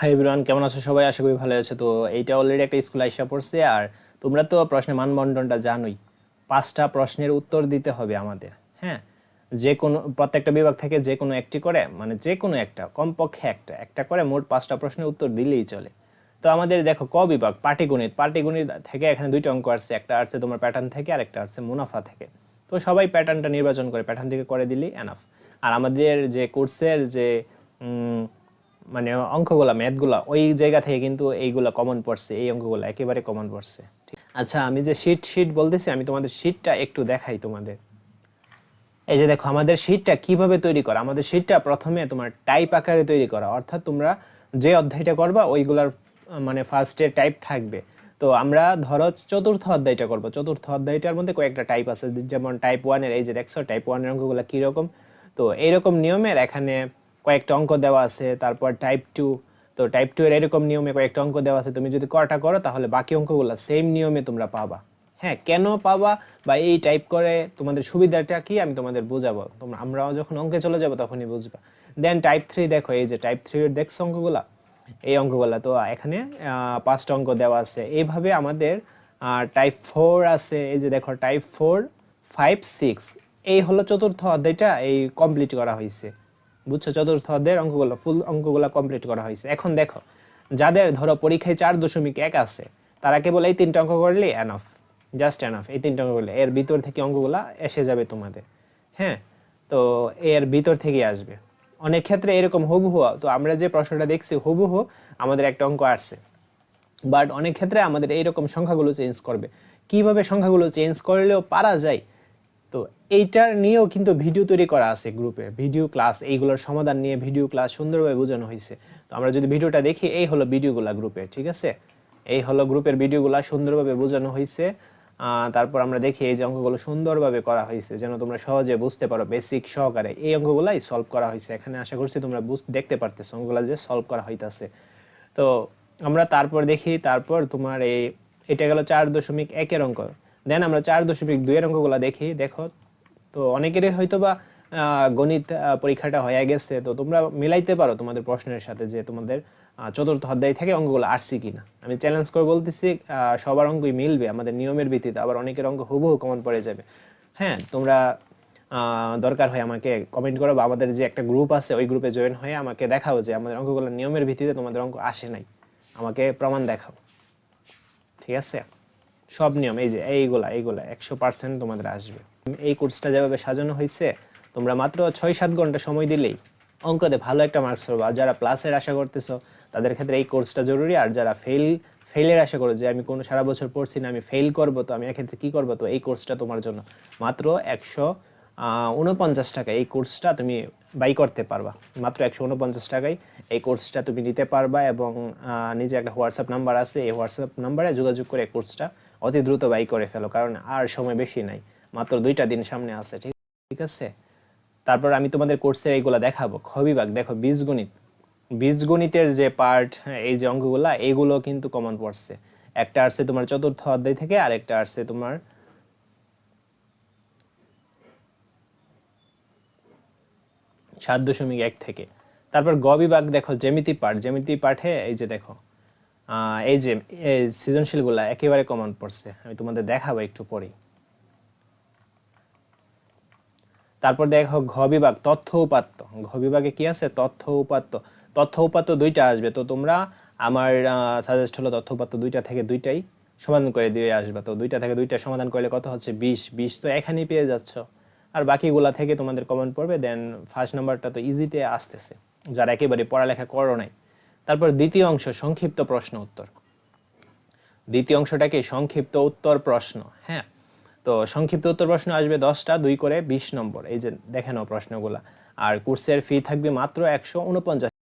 Hi everyone কেমন আছো সবাই? আশা করি ভালো আছে। তো এইটা অলরেডি একটা স্কুল আইসা পড়ছে আর তোমরা তো প্রশ্নের মানবন্টনটা জানোই। পাঁচটা প্রশ্নের উত্তর দিতে হবে আমাদের হ্যাঁ? যে কোনো, প্রত্যেকটা বিভাগ থেকে যে কোনো একটি করে মানে যে কোনো একটা, কমপক্ষে একটা একটা করে মোট পাঁচটা প্রশ্নের উত্তর দিলেই চলে। তো আমাদের দেখো, ক বিভাগ? পাটিগণিত। পাটিগণিত থেকে এখানে দুইটা অঙ্ক আসছে, একটা আসছে তোমার প্যাটার্ন থেকে আর একটা আসছে মুনাফা থেকে। তো সবাই প্যাটার্নটা নির্বাচন করে প্যাটার্ন থেকে করে দিলেই এনাফ আর আমাদের যে কোর্সের যে মানে অঙ্কগুলা, ম্যাথগুলা, ওই জায়গা থেকে কিন্তু এইগুলা কমন পড়ছে, এই অঙ্কগুলা একেবারে কমন পড়ছে। আচ্ছা আমি যে শিট শিট বলতেছি, আমি তোমাদের শিটটা একটু দেখাই তোমাদের। এই যে দেখো, আমাদের শিটটা কীভাবে তৈরি করা? আমাদের শিটটা প্রথমে তোমার টাইপ আকারে তৈরি করা। অর্থাৎ তোমরা যে অধ্যায়টা করবা, ওইগুলার মানে ফার্স্টে টাইপ থাকবে। তো আমরা ধরো চতুর্থ অধ্যায়টা করব। চতুর্থ অধ্যায়টার মধ্যে কয়েকটা টাইপ আছে। যেমন টাইপ ওয়ানের এই যে দেখছ টাইপ ওয়ানের অঙ্কগুলো কীরকম? তো এইরকম নিয়মের এখানে কয়েকটা অঙ্ক দেওয়া আছে, তারপর টাইপ টু তো টাইপ টু এর এরকম নিয়মে কয়েকটা অঙ্ক দেওয়া আছে, তুমি যদি কটা করো তাহলে বাকি অঙ্কগুলো সেম নিয়মে তোমরা পাবা। হ্যাঁ কেন পাবা বা এই টাইপ করে তোমাদের সুবিধাটা কি আমি তোমাদের বোঝাবো। তোমরা, আমরাও যখন অঙ্কে চলে যাব তখনই বুঝবা। দেন টাইপ থ্রি দেখো, এই যে টাইপ থ্রি এর দেখছ অঙ্কগুলা? এই অঙ্কগুলা, তো এখানে পাঁচটা অঙ্ক দেওয়া আছে। এইভাবে আমাদের টাইপ ফোর আছে। এই যে দেখো টাইপ ফোর ফাইভ সিক্স এই হলো চতুর্থ অধ্যায়টা, এই কমপ্লিট করা হয়েছে বুঝছ? চতুর্থ অধ্যায়ের অঙ্কগুলো ফুল অঙ্কগুলো কমপ্লিট করা হয়েছে। এখন দেখো, যাদের ধরো পরীক্ষায় চার দশমিক এক আছে, তারা কেবল এই তিনটা অঙ্ক করলে এনাফ জাস্ট এনাফ এই তিনটা অঙ্ক করলে। এর ভিতর থেকে অঙ্কগুলা এসে যাবে তোমাদের হ্যাঁ? তো এর ভিতর থেকেই আসবে। অনেক ক্ষেত্রে এরকম হুবহু, তো আমরা যে প্রশ্নটা দেখছি, হুবহু আমাদের একটা অঙ্ক আসছে। বাট অনেক ক্ষেত্রে আমাদের এইরকম সংখ্যাগুলো চেঞ্জ করবে। কীভাবে সংখ্যাগুলো চেঞ্জ করলেও পারা যায় তো এইটার নিয়েও কিন্তু ভিডিও তৈরি করা আছে গ্রুপে। ভিডিও ক্লাস, এইগুলোর সমাধান নিয়ে ভিডিও ক্লাস সুন্দরভাবে বোঝানো হয়েছে। তো আমরা যদি ভিডিওটা দেখি, এই হলো ভিডিওগুলা গ্রুপে ঠিক আছে? এই হলো গ্রুপের ভিডিওগুলা সুন্দরভাবে বোঝানো হয়েছে। তারপর আমরা দেখি এই যে অঙ্কগুলো সুন্দরভাবে করা হয়েছে, যেন তোমরা সহজে বুঝতে পারো বেসিক সহকারে। এই অঙ্কগুলাই সলভ করা হয়েছে। এখানে আশা করছি তোমরা বুঝ, দেখতে পারতেছো অঙ্কগুলা যে সলভ করা হইতাছে। তো আমরা তারপর দেখি, তারপর তোমার এই, এটা গেল চার দশমিক একের অঙ্ক। দেন আমরা চার দশমিক দুইয়ের অঙ্কগুলো দেখি, দেখো। তো অনেকেরই হয়তো বা গণিত পরীক্ষাটা হয়ে গেছে তো তোমরা মিলাইতে পারো তোমাদের প্রশ্নের সাথে যে তোমাদের চতুর্থ অধ্যায় থেকে অঙ্কগুলো আসছে কিনা। আমি চ্যালেঞ্জ করে বলতেছি সবার অঙ্কই মিলবে, আমাদের নিয়মের ভিত্তিতে আবার অনেকের অঙ্ক হুবহু কমন পড়ে যাবে। হ্যাঁ তোমরা দরকার হয় আমাকে কমেন্ট করো বা আমাদের যে একটা গ্রুপ আছে, ওই গ্রুপে জয়েন হয়ে আমাকে দেখাও যে আমাদের অঙ্কগুলো নিয়মের ভিত্তিতে তোমাদের অঙ্ক আসে নাই। আমাকে প্রমাণ দেখাও। ঠিক আছে? সব নিয়ম, এই যে এইগুলা এইগুলা, একশো পার্সেন্ট তোমাদের আসবে। এই কোর্সটা যেভাবে সাজানো হয়েছে, তোমরা মাত্র ছয় সাত ঘণ্টা সময় দিলেই অঙ্কতে ভালো একটা মার্কস পাবো। আর যারা প্লাসের আশা করতেছো, তাদের ক্ষেত্রে এই কোর্সটা জরুরি। আর যারা ফেল ফেলের আশা করো যে আমি কোনো সারা বছর পড়ছি না, আমি ফেল করব, তো আমি এক্ষেত্রে কী করব? তো এই কোর্সটা তোমার জন্য মাত্র একশো উনপঞ্চাশ টাকা এই কোর্সটা তুমি বাই করতে পারবা। মাত্র একশো উনপঞ্চাশ টাকায় এই কোর্সটা তুমি নিতে পারবা এবং নিজে একটা হোয়াটসঅ্যাপ নাম্বার আছে, এই হোয়াটসঅ্যাপ নাম্বারে যোগাযোগ করে এই কোর্সটা অতি দ্রুত বাই করে ফেলো, কারণ আর সময় বেশি নাই। মাত্র দুইটা দিন সামনে আছে, ঠিক ঠিক আছে? তারপর আমি তোমাদের কোর্সের এইগুলা দেখাবো। খবিবাগ দেখো, বীজগণিত। বীজগণিতের যে পার্ট এই যে অঙ্কগুলা এইগুলো কিন্তু কমন পড়ছে। একটা আসছে তোমার চতুর্থ অধ্যায় থেকে আর একটা আসছে তোমার সাত দশমিক এক থেকে। তারপর গ বিভাগ, দেখো, জ্যামিতি পাঠ জ্যামিতি পাঠে, এই যে দেখো এই যে সৃজনশীলগুলা একেবারে কমন পড়ছে। আমি তোমাদের দেখাবো একটু পরেই। তারপর দেখো ঘ বিভাগ, তথ্য উপাত্ত। ঘ বিভাগে কি আছে? তথ্য উপাত্ত। তথ্য উপাত্ত দুইটা আসবে, তো তোমরা আমার সাজেস্ট হলো তথ্য উপাত্ত দুইটা থেকে দুইটাই সমাধান করে দিয়ে আসবে। তো দুইটা থেকে দুইটা সমাধান করলে কত হচ্ছে? বিশ। বিশ তো এখানেই পেয়ে যাচ্ছ। আর বাকিগুলা থেকে তোমাদের কমেন্ট পড়বে দেন ফার্স্ট নাম্বারটা তো ইজিতে আসতেছে। যারা একেবারে পড়ালেখা করো নাই তারপর দ্বিতীয় অংশ, সংক্ষিপ্ত প্রশ্ন উত্তর। দ্বিতীয় অংশটাকে সংক্ষিপ্ত উত্তর প্রশ্ন হ্যাঁ? তো সংক্ষিপ্ত উত্তর প্রশ্ন আসবে দশটা, দুই করে বিশ নম্বর, এই যে দেখেন প্রশ্নগুলো। আর কোর্সের ফি থাকবে মাত্র একশো উনপঞ্চাশ